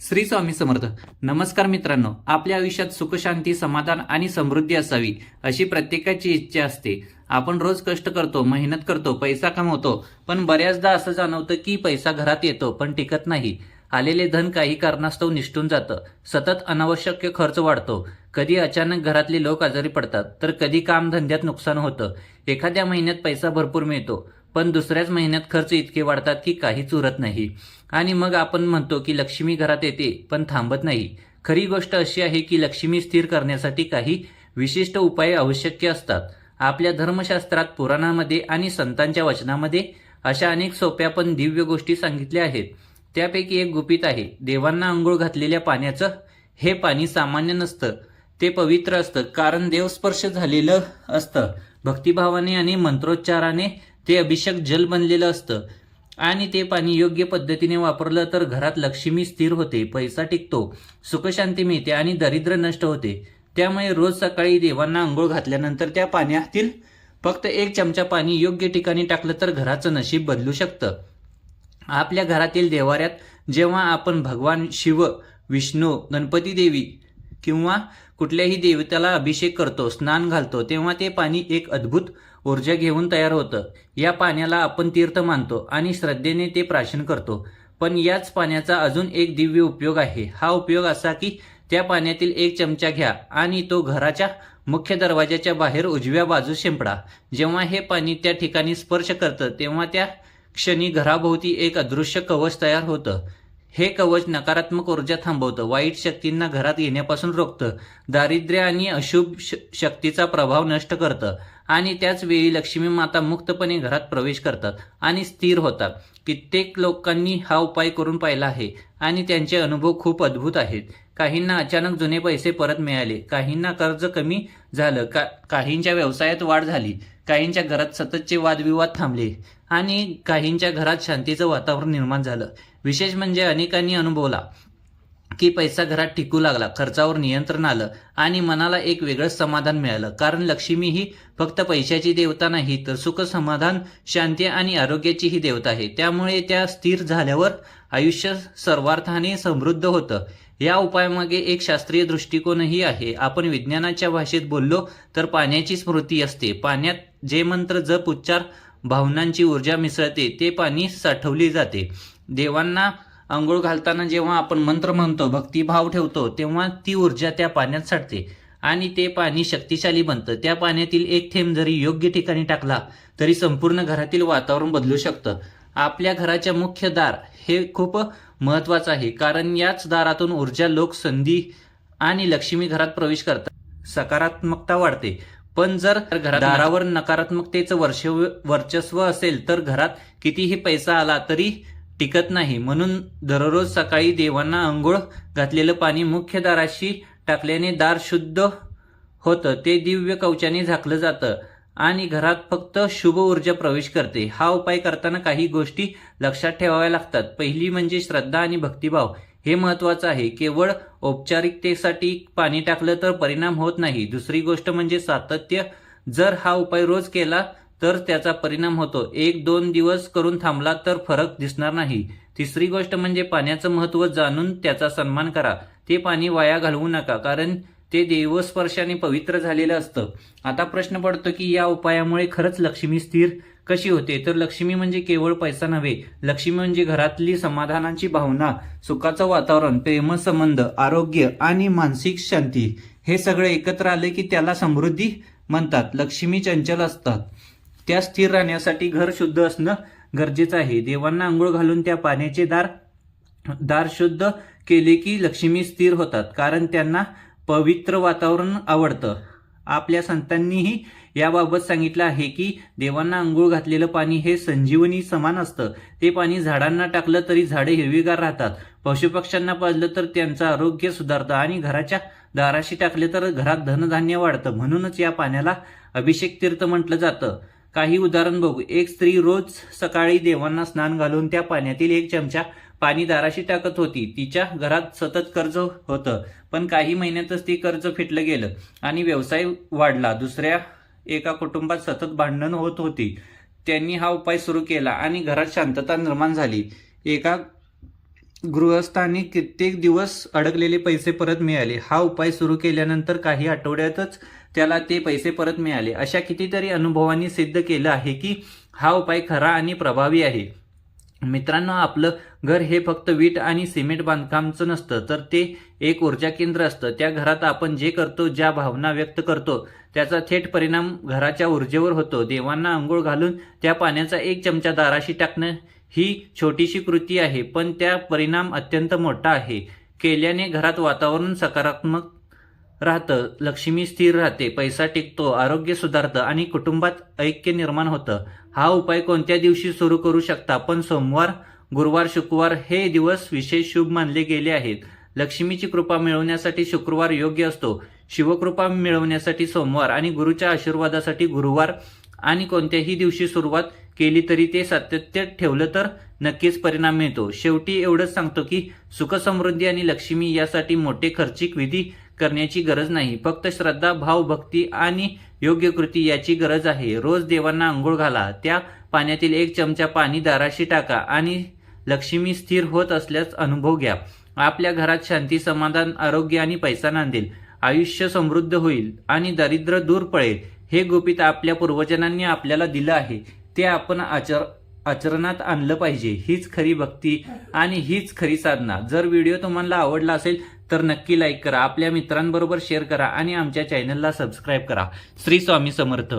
श्री स्वामी समर्थ. नमस्कार मित्रांनो आपल्या आयुष्यात सुखशांती समाधान आणि समृद्धी असावी अशी प्रत्येकाची इच्छा असते. आपण रोज कष्ट करतो मेहनत करतो पैसा कमवतो पण बऱ्याचदा असं जाणवतं की पैसा घरात येतो पण टिकत नाही. आलेले धन काही कारणास्तव निष्ठून जातं. सतत अनावश्यक खर्च वाढतो. कधी अचानक घरातले लोक आजारी पडतात तर कधी कामधंद्यात नुकसान होतं. एखाद्या महिन्यात पैसा भरपूर मिळतो पण दुसऱ्याच महिन्यात खर्च इतके वाढतात की काहीच उरत नाही. आणि मग आपण म्हणतो की लक्ष्मी घरात येते पण थांबत नाही. खरी गोष्ट अशी आहे की लक्ष्मी स्थिर करण्यासाठी काही विशिष्ट उपाय आवश्यक असतात. आपल्या धर्मशास्त्रात पुराणामध्ये आणि संतांच्या वचनामध्ये अशा अनेक सोप्या पण दिव्य गोष्टी सांगितल्या आहेत. त्यापैकी एक गुपित आहे. देवांना आंघोळ घातलेल्या पाण्याचं हे पाणी सामान्य नसतं. ते पवित्र असतं. कारण देवस्पर्श झालेलं असतं. भक्तिभावाने आणि मंत्रोच्चाराने ते अभिषेक जल बनलेलं असतं. आणि ते पाणी योग्य पद्धतीने वापरलं तर घरात लक्ष्मी स्थिर होते. पैसा टिकतो. सुखशांती मिळते आणि दरिद्र नष्ट होते. त्यामुळे रोज सकाळी देवांना आंघोळ घातल्यानंतर त्या पाण्यातील फक्त एक चमचा पाणी योग्य ठिकाणी टाकलं तर घराचं नशीब बदलू शकतं. आपल्या घरातील देवाऱ्यात जेव्हा आपण भगवान शिव विष्णू गणपती देवी किंवा कुठल्याही देवतेला अभिषेक करतो स्नान घालतो तेव्हा ते पाणी एक अद्भुत ऊर्जा घेऊन तयार होतं. या पाण्याला आपण तीर्थ मानतो आणि श्रद्धेने ते प्राशन करतो. पण याच पाण्याचा अजून एक दिव्य उपयोग आहे. हा उपयोग असा की त्या पाण्यातील एक चमचा घ्या आणि तो घराच्या मुख्य दरवाजाच्या बाहेर उजव्या बाजूस शिंपडा. जेव्हा हे पाणी त्या ठिकाणी स्पर्श करतं तेव्हा त्या क्षणी घराभोवती एक अदृश्य कवच तयार होतं. हे कवच नकारात्मक ऊर्जा थांबवतं. वाईट शक्तींना घरात येण्यापासून रोखतं. दारिद्र्य आणि अशुभ श- शक्तीचा प्रभाव नष्ट करतं. आणि त्याच वेळी लक्ष्मी माता मुक्तपणे घरात प्रवेश करतात आणि स्थिर होतात. कित्येक लोकांनी हा उपाय करून पाहिला आहे आणि त्यांचे अनुभव खूप अद्भुत आहेत. काहींना अचानक जुने पैसे परत मिळाले. काहींना कर्ज कमी झालं. का काहींच्या व्यवसायात वाढ झाली. काहींच्या घरात सततचे वादविवाद थांबले आणि काहींच्या घरात शांतीचं वातावरण निर्माण झालं. विशेष म्हणजे अनेकांनी अनुभवला की पैसा घरात टिकू लागला खर्चावर नियंत्रण आलं आणि मनाला एक वेगळंच समाधान मिळालं. कारण लक्ष्मी ही फक्त पैशाची देवता नाही तर सुख समाधान शांती आणि आरोग्याचीही देवता आहे. त्यामुळे त्या स्थिर झाल्यावर आयुष्य सर्वार्थाने समृद्ध होतं. या उपायामागे एक शास्त्रीय दृष्टिकोनही आहे. आपण विज्ञानाच्या भाषेत बोललो तर पाण्याची स्मृती असते. पाण्यात जे मंत्र जप उच्चार भावनांची ऊर्जा मिसळते ते पाणी साठवली जाते. देवांना आंघोळ घालताना जेव्हा आपण मंत्र म्हणतो भक्तिभाव ठेवतो तेव्हा ती ऊर्जा त्या पाण्यात साठते आणि ते पाणी शक्तिशाली बनतं. त्या पाण्यातील एक थेंब जरी योग्य ठिकाणी टाकला तरी संपूर्ण घरातील वातावरण बदलू शकतं. आपल्या घराच्या मुख्य दार हे खूप महत्वाचं आहे कारण याच दारातून ऊर्जा लोक संधी आणि लक्ष्मी घरात प्रवेश करतात. सकारात्मकता वाढते. पण जर दारावर नकारात्मकतेचं वर्ष वर्चस्व असेल तर घरात कितीही पैसा आला तरी टिकत नाही. म्हणून दररोज सकाळी देवांना आंघोळ घातलेलं पाणी मुख्य दाराशी टाकल्याने दार शुद्ध होतं. ते दिव्य कवचाने झाकलं जातं आणि घरात फक्त शुभ ऊर्जा प्रवेश करते. हा उपाय करताना काही गोष्टी लक्षात ठेवाव्या लागतात. पहिली म्हणजे श्रद्धा आणि भक्तिभाव. हे महत्वाचं आहे. केवळ औपचारिकतेसाठी पाणी टाकलं तर परिणाम होत नाही. दुसरी गोष्ट म्हणजे सातत्य. जर हा उपाय रोज केला तर त्याचा परिणाम होतो. एक दोन दिवस करून थांबला तर फरक दिसणार नाही. तिसरी गोष्ट म्हणजे पाण्याचं महत्त्व जाणून त्याचा सन्मान करा. ते पाणी वाया घालवू नका कारण ते देवस्पर्शाने पवित्र झालेलं असतं. आता प्रश्न पडतो की या उपायामुळे खरंच लक्ष्मी स्थिर कशी होते? तर लक्ष्मी म्हणजे केवळ पैसा नव्हे लक्ष्मी म्हणजे घरातली समाधानाची भावना सुखाचं वातावरण प्रेमसंबंध आरोग्य आणि मानसिक शांती. हे सगळे एकत्र आले की त्याला समृद्धी म्हणतात लक्ष्मी चंचल असतात. त्या स्थिर राहण्यासाठी घर शुद्ध असणं गरजेचं आहे. देवांना आंघोळ घालून त्या पाण्याचे दार दार शुद्ध केले की लक्ष्मी स्थिर होतात कारण त्यांना पवित्र वातावरण आवडतं. आपल्या संतांनीही याबाबत सांगितलं आहे की देवांना आंघोळ घातलेलं पाणी हे संजीवनी समान असतं. ते पाणी झाडांना टाकलं तरी झाडे हिरवीगार राहतात. पशुपक्ष्यांना पाजलं तर त्यांचं आरोग्य सुधारतं आणि घराच्या दाराशी टाकले तर घरात धनधान्य वाढतं. म्हणूनच या पाण्याला अभिषेक तीर्थ म्हटलं जातं. काही उदाहरण बघू. एक स्त्री रोज सकाळी देवांना स्नान घालून त्या पाण्यातील एक चमचा पाणी दाराशी टाकत होती. तिच्या घरात सतत कर्ज होतं पण काही महिन्यातच ती कर्ज फिटलं गेलं आणि व्यवसाय वाढला. दुसऱ्या एका कुटुंबात सतत भांडण होत होती. त्यांनी हा उपाय सुरू केला आणि घरात शांतता निर्माण झाली. एका गृहस्थांनी कित्येक दिवस अडकलेले पैसे परत मिळाले. हा उपाय सुरू केल्यानंतर काही आठवड्यातच त्याला ते पैसे परत मिळाले. अशा कितीतरी अनुभवांनी सिद्ध केलं आहे की हा उपाय खरा आणि प्रभावी आहे. मित्रांनो आपलं घर हे फक्त वीट आणि सिमेंट बांधकामचं नसतं तर ते एक ऊर्जा केंद्र असतं. त्या घरात आपण जे करतो ज्या भावना व्यक्त करतो त्याचा थेट परिणाम घराच्या ऊर्जेवर होतो. देवांना आंघोळ घालून त्या पाण्याचा एक चमचा दाराशी टाकणं ही छोटीशी कृती आहे पण त्या परिणाम अत्यंत मोठा आहे. केल्याने घरात वातावरण सकारात्मक राहतं लक्ष्मी स्थिर राहते पैसा टिकतो आरोग्य सुधारतं आणि कुटुंबात ऐक्य निर्माण होतं. हा उपाय कोणत्या दिवशी सुरू करू शकता? पण सोमवार गुरुवार शुक्रवार हे दिवस विशेष शुभ मानले गेले आहेत. लक्ष्मीची कृपा मिळवण्यासाठी शुक्रवार योग्य असतो. शिवकृपा मिळवण्यासाठी सोमवार आणि गुरुच्या आशीर्वादासाठी गुरुवार आणि कोणत्याही दिवशी सुरुवात केली तरी ते सातत्य ठेवलं तर नक्कीच परिणाम मिळतो. शेवटी एवढंच सांगतो की सुख समृद्धी आणि लक्ष्मी यासाठी मोठे खर्चिक विधी करण्याची गरज नाही. फक्त श्रद्धा भाव भक्ती आणि योग्य कृती याची गरज आहे. रोज देवांना आंघोळ घाला. त्या पाण्यातील एक चमचा पाणी दाराशी टाका आणि लक्ष्मी स्थिर होत असल्यास अनुभव घ्या. आपल्या घरात शांती समाधान आरोग्य आणि पैसा नांदेल. आयुष्य समृद्ध होईल आणि दारिद्र्य दूर पळेल हे गुपित आपल्या पूर्वजनांनी आपल्याला दिलं आहे. ते आपण आचर आचरणात आणलं पाहिजे. हीच खरी भक्ती आणि हीच खरी साधना. जर व्हिडिओ तुम्हाला आवडला असेल तर नक्की लाईक करा आपल्या मित्रांबरोबर शेअर करा आणि आमच्या चॅनलला सबस्क्राईब करा. श्री स्वामी समर्थ.